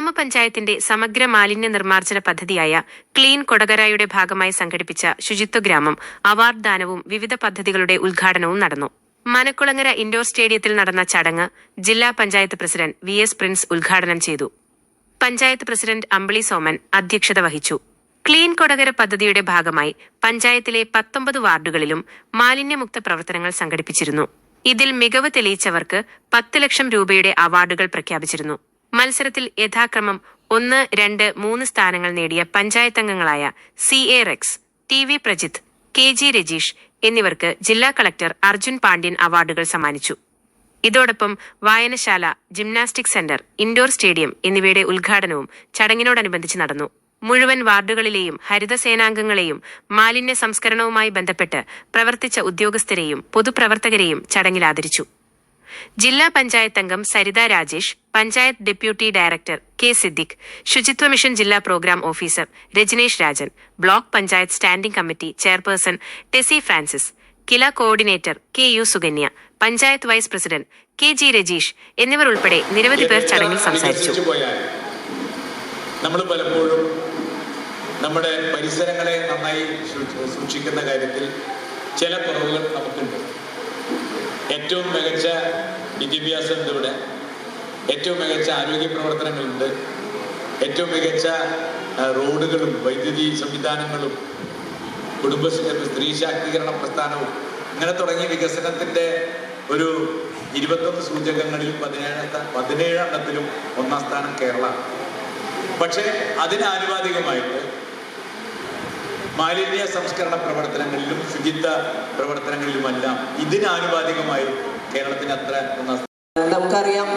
ഗ്രാമപഞ്ചായത്തിന്റെ സമഗ്ര മാലിന്യ നിർമ്മാർജന പദ്ധതിയായ ക്ലീൻ കൊടകരായുടെ ഭാഗമായി സംഘടിപ്പിച്ച ശുചിത്വ ഗ്രാമം അവാർഡ് ദാനവും വിവിധ പദ്ധതികളുടെ ഉദ്ഘാടനവും നടന്നു. മനക്കുളങ്ങര ഇൻഡോർ സ്റ്റേഡിയത്തിൽ നടന്ന ചടങ്ങ് ജില്ലാ panchayat president V S Prince ഉദ്ഘാടനം ചെയ്തു. പഞ്ചായത്ത് പ്രസിഡന്റ് അമ്പിളി സോമൻ അധ്യക്ഷത വഹിച്ചു. ക്ലീൻ കൊടകര പദ്ധതിയുടെ ഭാഗമായി പഞ്ചായത്തിലെ പത്തൊമ്പത് വാർഡുകളിലും മാലിന്യമുക്ത പ്രവർത്തനങ്ങൾ സംഘടിപ്പിച്ചിരുന്നു. ഇതിൽ മികവ് തെളിയിച്ചവർക്ക് പത്ത് ലക്ഷം രൂപയുടെ അവാർഡുകൾ പ്രഖ്യാപിച്ചിരുന്നു. മത്സരത്തിൽ യഥാക്രമം ഒന്ന് രണ്ട് മൂന്ന് സ്ഥാനങ്ങൾ നേടിയ പഞ്ചായത്ത് അംഗങ്ങളായ C. A. Rex T. V. Prajith K. G. Rajeesh എന്നിവർക്ക് ജില്ലാ കളക്ടർ അർജുൻ പാണ്ഡ്യൻ അവാർഡുകൾ സമ്മാനിച്ചു. ഇതോടൊപ്പം വായനശാല ജിംനാസ്റ്റിക് സെന്റർ ഇൻഡോർ സ്റ്റേഡിയം എന്നിവയുടെ ഉദ്ഘാടനവും ചടങ്ങിനോടനുബന്ധിച്ച് നടന്നു. മുഴുവൻ വാർഡുകളിലെയും ഹരിതസേനാംഗങ്ങളെയും മാലിന്യ സംസ്കരണവുമായി ബന്ധപ്പെട്ട് പ്രവർത്തിച്ച ഉദ്യോഗസ്ഥരെയും പൊതുപ്രവർത്തകരെയും ചടങ്ങിൽ ആദരിച്ചു. ജില്ലാ പഞ്ചായത്ത് അംഗം Saritha Rajesh panchayat deputy director K Siddique ശുചിത്വ മിഷൻ ജില്ലാ programme officer Rajanesh Rajan block panchayat standing committee chairperson Tessy Francis KILA coordinator K U Sukanya panchayat vice president K G Rajeesh എന്നിവർ ഉൾപ്പെടെ നിരവധി പേർ ചടങ്ങിൽ സംസാരിച്ചു. നമ്മൾ പലപ്പോഴും നമ്മുടെ പരിസരങ്ങളെ നന്നായി സൂക്ഷി- സൂക്ഷിക്കുന്ന കാര്യത്തിൽ ചില കുറവുകൾ നമുക്കുണ്ട്. ഏറ്റവും മികച്ച വിദ്യാഭ്യാസം ഇവിടെ ഏറ്റവും മികച്ച ആരോഗ്യ പ്രവർത്തനങ്ങളുണ്ട്. ഏറ്റവും മികച്ച റോഡുകളും വൈദ്യുതി സംവിധാനങ്ങളും കുടുംബശ്രീ സ്ത്രീ ശാക്തീകരണ പ്രസ്ഥാനവും ഇങ്ങനെ തുടങ്ങിയ വികസനത്തിന്റെ ഒരു ഇരുപത്തൊന്ന് സൂചകങ്ങളിൽ പതിനേഴ് പതിനേഴെണ്ണത്തിലും ഒന്നാം സ്ഥാനം കേരള. പക്ഷേ അതിനാനുപാതികമായിട്ട് മാലിന്യ സംസ്കരണ പ്രവർത്തനങ്ങളിലും ശുചിത്വ പ്രവർത്തനങ്ങളിലുമെല്ലാം ഇതിനാനുപാതികമായി കേരളത്തിന് അത്ര നമുക്കറിയാം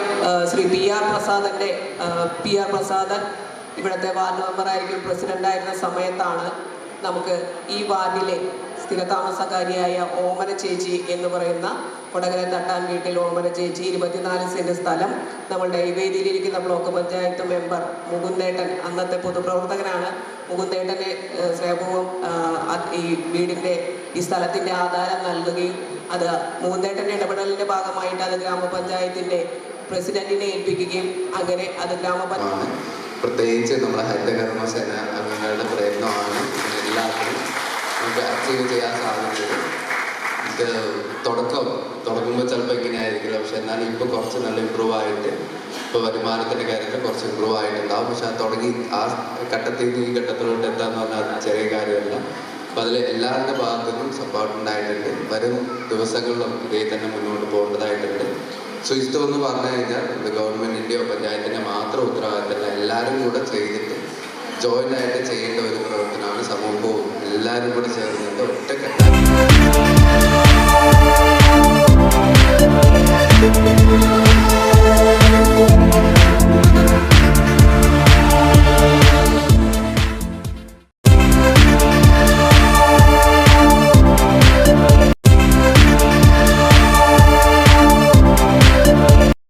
ശ്രീ പി ആർ പ്രസാദന്റെ പി ആർ പ്രസാദൻ ഇവിടുത്തെ വാർഡ് മെമ്പറായിരിക്കും പ്രസിഡന്റായിരുന്ന സമയത്താണ് നമുക്ക് ഈ വാർഡിലെ സ്ഥിരതാമസക്കാരിയായ ഓമന ചേച്ചി എന്ന് പറയുന്ന കൊടകര തട്ടാൻ വീട്ടിൽ ഓമന ചേച്ചി ഇരുപത്തിനാല് സെന്റ് സ്ഥലം. നമ്മളുടെ ഇവേദിയിലിരിക്കുന്ന വേദിയിലിരിക്കുന്ന ബ്ലോക്ക് പഞ്ചായത്ത് മെമ്പർ മുകുന്ദേട്ടൻ അന്നത്തെ പൊതുപ്രവർത്തകനാണ്. മുകുന്ദേട്ടനെ സ്നേഹവും ഈ വീടിന്റെ ഈ സ്ഥലത്തിന്റെ ആധാരം നൽകുകയും അത് മുകുന്ദേട്ടന്റെ ഇടപെടലിന്റെ ഭാഗമായിട്ട് അത് ഗ്രാമപഞ്ചായത്തിന്റെ പ്രസിഡന്റിനെ ഏൽപ്പിക്കുകയും അങ്ങനെ അത് ഗ്രാമപഞ്ചായത്ത് പ്രത്യേകിച്ച് നമ്മുടെ ഹരിതകർമ്മസേന അംഗങ്ങളുടെ പ്രയത്നമാണ് എല്ലാത്തിനും നമുക്ക് അച്ചീവ് ചെയ്യാൻ സാധിച്ചത്. ഇത് തുടക്കം തുടങ്ങുമ്പോൾ ചിലപ്പോൾ ഇങ്ങനെ ആയിരിക്കില്ല പക്ഷെ എന്നാലും ഇപ്പോൾ കുറച്ച് നല്ല ഇമ്പ്രൂവ് ആയിട്ട് ഇപ്പോൾ വരുമാനത്തിന്റെ കാര്യത്തിൽ കുറച്ച് ഇമ്പ്രൂവ് ആയിട്ടുണ്ടാവും. പക്ഷെ അത് തുടങ്ങി ആ ഘട്ടത്തിൽ നിന്ന് ഈ ഘട്ടത്തിലോട്ട് എത്താന്ന് പറഞ്ഞാൽ അത് ചെറിയ കാര്യമല്ല. അപ്പം അതിൽ എല്ലാവരുടെ ഭാഗത്തു നിന്നും സപ്പോർട്ട് ഉണ്ടായിട്ടുണ്ട്. വരും ദിവസങ്ങളിലും ഇതേ തന്നെ മുന്നോട്ട് പോകേണ്ടതായിട്ടുണ്ട്. ശുചിത്വം എന്ന് പറഞ്ഞു കഴിഞ്ഞാൽ ഇത് ഗവൺമെന്റിന്റെയോ പഞ്ചായത്തിന്റെ മാത്രം ഉത്തരവാദിത്തമല്ല. എല്ലാവരും കൂടെ ചെയ്തിട്ട് ജോയിന്റ് ആയിട്ട് ചെയ്യേണ്ട ഒരു പ്രവർത്തനമാണ് സമൂഹവും എല്ലാവരും കൂടെ ചേർന്നിട്ട് ഒറ്റക്കെട്ടാണ്